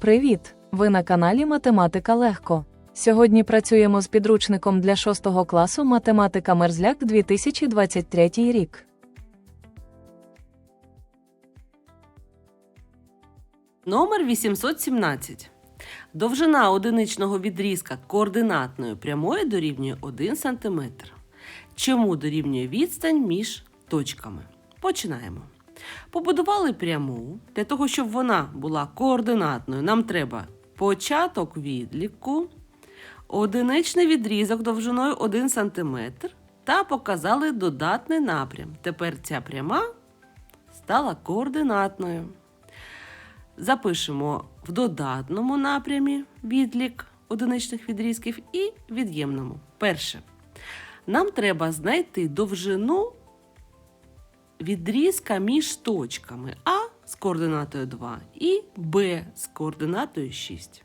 Привіт! Ви на каналі Математика Легко. Сьогодні працюємо з підручником для 6 класу Математика Мерзляк 2023 рік. Номер 817. Довжина одиничного відрізка координатної прямої дорівнює 1 см. Чому дорівнює відстань між точками? Починаємо. Побудували пряму. Для того, щоб вона була координатною, нам треба початок відліку, одиничний відрізок довжиною 1 см та показали додатний напрям. Тепер ця пряма стала координатною. Запишемо в додатному напрямі відлік одиничних відрізків і від'ємному. Перше. Нам треба знайти довжину відрізка між точками А з координатою 2 і Б з координатою 6.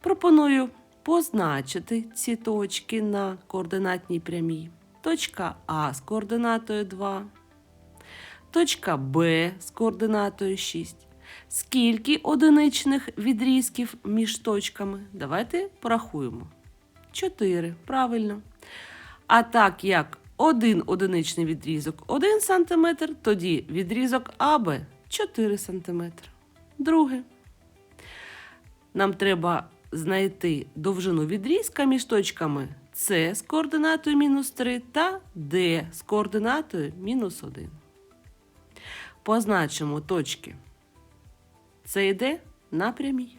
Пропоную позначити ці точки на координатній прямій. Точка А з координатою 2, точка Б з координатою 6. Скільки одиничних відрізків між точками? Давайте порахуємо. 4. Правильно. А так як один одиничний відрізок 1 см, тоді відрізок АБ 4 см. Друге. Нам треба знайти довжину відрізка між точками С з координатою мінус 3 та Д з координатою мінус 1. Позначимо точки. Це йде на прямій.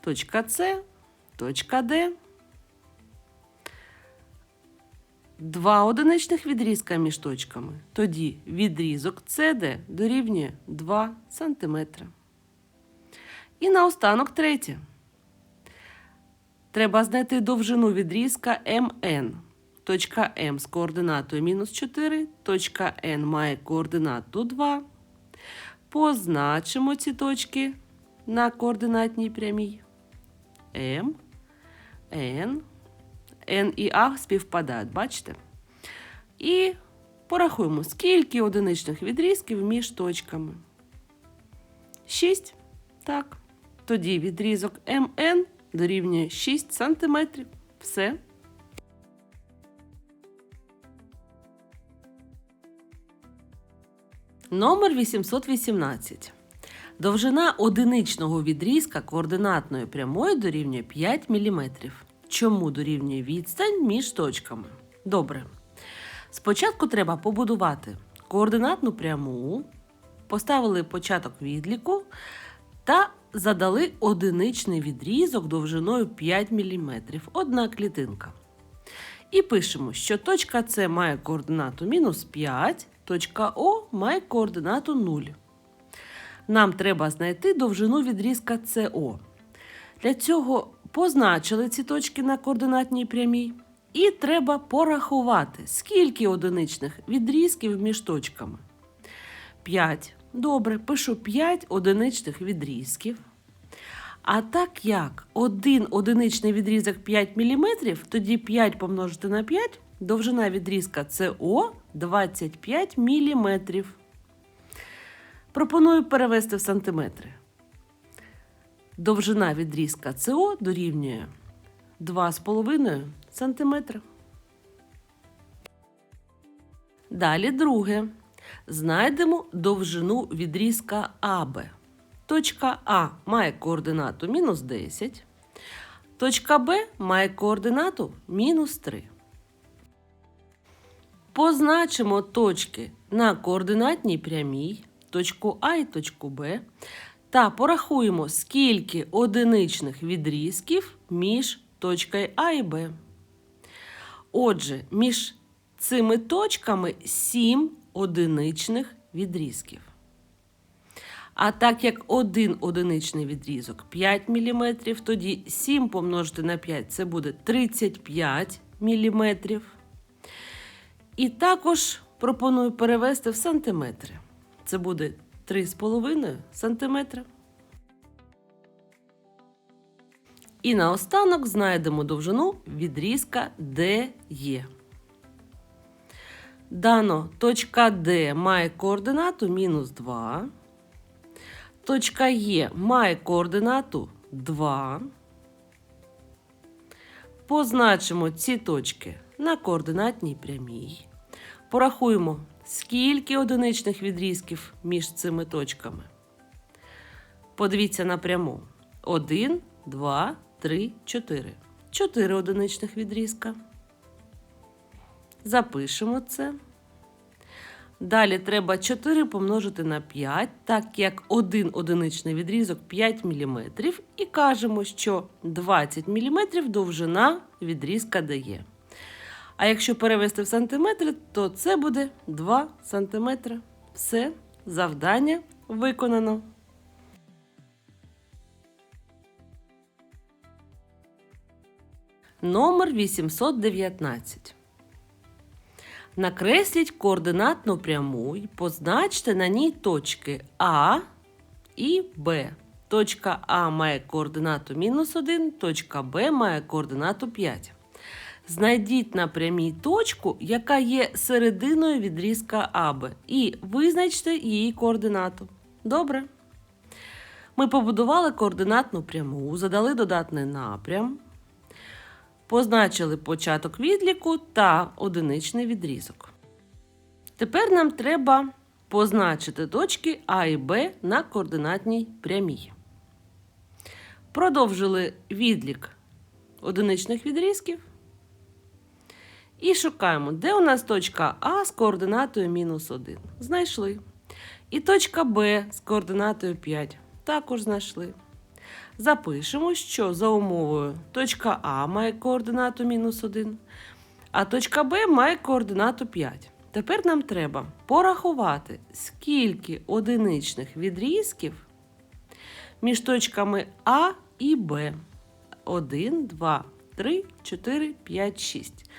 Точка С, точка Д. Два одиничних відрізка між точками. Тоді відрізок CD дорівнює 2 см. І наостанок третє. Треба знайти довжину відрізка МН. Точка М з координатою мінус 4, точка N має координату 2. Позначимо ці точки на координатній прямій. М, Н, Н і А співпадають, бачите? І порахуємо, скільки одиничних відрізків між точками. 6. Так. Тоді відрізок МН дорівнює 6 см. Все. Номер 818. Довжина одиничного відрізка координатної прямої дорівнює 5 мм. Чому дорівнює відстань між точками? Добре. Спочатку треба побудувати координатну пряму, поставили початок відліку та задали одиничний відрізок довжиною 5 мм. Одна клітинка. І пишемо, що точка С має координату мінус 5, точка О має координату 0. Нам треба знайти довжину відрізка СО. Для цього позначили ці точки на координатній прямій. І треба порахувати, скільки одиничних відрізків між точками. 5. Добре, пишу 5 одиничних відрізків. А так як один одиничний відрізок 5 мм, тоді 5 помножити на 5, довжина відрізка СО 25 мм. Пропоную перевести в сантиметри. Довжина відрізка СО дорівнює 2,5 см. Далі друге. Знайдемо довжину відрізка АБ. Точка А має координату мінус 10. Точка Б має координату мінус 3. Позначимо точки на координатній прямій, точку А і точку Б, та порахуємо, скільки одиничних відрізків між точкою А і Б. Отже, між цими точками 7 одиничних відрізків. А так як один одиничний відрізок 5 мм, тоді 7 помножити на 5 це буде 35 мм. І також пропоную перевести в сантиметри. Це буде 3,5 сантиметра. І наостанок знайдемо довжину відрізка DE. Дано точка D має координату мінус 2. Точка Е має координату 2. Позначимо ці точки на координатній прямій. Порахуємо, скільки одиничних відрізків між цими точками. Подивіться на пряму. 1, 2, 3, 4. 4 одиничних відрізка. Запишемо це. Далі треба 4 помножити на 5, так як один одиничний відрізок 5 мм, і кажемо, що 20 мм довжина відрізка дає. А якщо перевести в сантиметри, то це буде 2 см. Все, завдання виконано. Номер 819. Накресліть координатну пряму і позначте на ній точки А і Б. Точка А має координату мінус 1, точка Б має координату 5. Знайдіть на прямій точку, яка є серединою відрізка АБ, і визначте її координату. Добре. Ми побудували координатну пряму, задали додатний напрям, позначили початок відліку та одиничний відрізок. Тепер нам треба позначити точки А і Б на координатній прямій. Продовжили відлік одиничних відрізків. І шукаємо, де у нас точка А з координатою мінус 1. Знайшли. І точка Б з координатою 5. Також знайшли. Запишемо, що за умовою точка А має координату мінус 1, а точка Б має координату 5. Тепер нам треба порахувати, скільки одиничних відрізків між точками А і Б. 1, 2, 3, 4, 5, 6.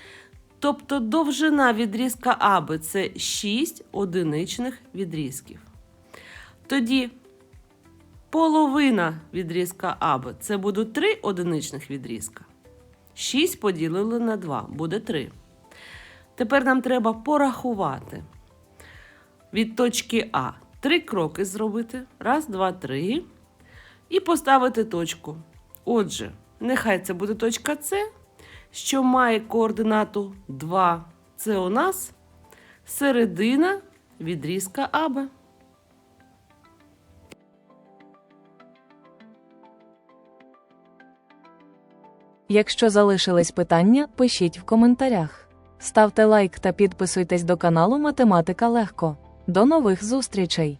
Тобто довжина відрізка АБ це 6 одиничних відрізків. Тоді половина відрізка АБ це буде 3 одиничних відрізка. 6 поділили на 2 буде 3. Тепер нам треба порахувати від точки А. Три кроки зробити. Раз, два, три. І поставити точку. Отже, нехай це буде точка С, що має координату 2. Це у нас середина відрізка АБ. Якщо залишились питання, пишіть в коментарях. Ставте лайк та підписуйтесь до каналу Математика Легко. До нових зустрічей!